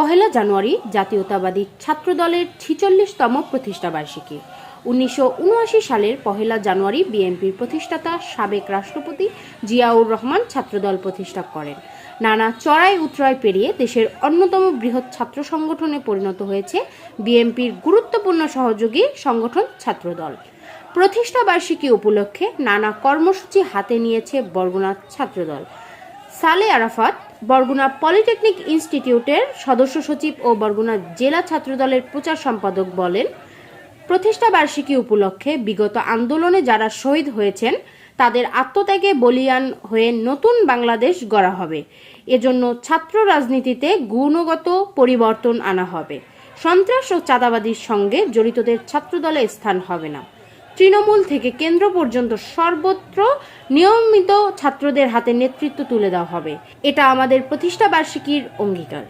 পহেলা জানুয়ারি জাতীয়তাবাদী ছাত্রদলের ছিচল্লিশতম প্রতিষ্ঠাবার্ষিকী উনিশশো উনআশি সালের পহেলা জানুয়ারি বিএনপির প্রতিষ্ঠাতা সাবেক রাষ্ট্রপতি জিয়াউর রহমান ছাত্রদল প্রতিষ্ঠা করেন। নানা চড়াই উতরাই পেরিয়ে দেশের অন্যতম বৃহৎ ছাত্র সংগঠনে পরিণত হয়েছে বিএনপির গুরুত্বপূর্ণ সহযোগী সংগঠন ছাত্রদল। প্রতিষ্ঠা বার্ষিকী উপলক্ষে নানা কর্মসূচি হাতে নিয়েছে বরগুনা ছাত্রদল। সালে আরাফাত বরগুনা পলিটেকনিক ইনস্টিটিউটের সদস্য সচিব ও বরগুনা জেলা ছাত্রদলের প্রচার সম্পাদক বলেন, প্রতিষ্ঠা বার্ষিকী উপলক্ষে বিগত আন্দোলনে যারা শহীদ হয়েছেন, তাদের আত্মত্যাগে বলিয়ান হয়ে নতুন বাংলাদেশ গড়া হবে। এজন্য ছাত্র রাজনীতিতে গুণগত পরিবর্তন আনা হবে। সন্ত্রাস ও চাঁদাবাদীর সঙ্গে জড়িতদের ছাত্রদলে স্থান হবে না। তৃণমূল থেকে কেন্দ্র পর্যন্ত সর্বত্র নিয়মিত ছাত্রদের হাতে নেতৃত্ব তুলে দেওয়া হবে। এটা আমাদের প্রতিষ্ঠা বার্ষিকীর অঙ্গীকার।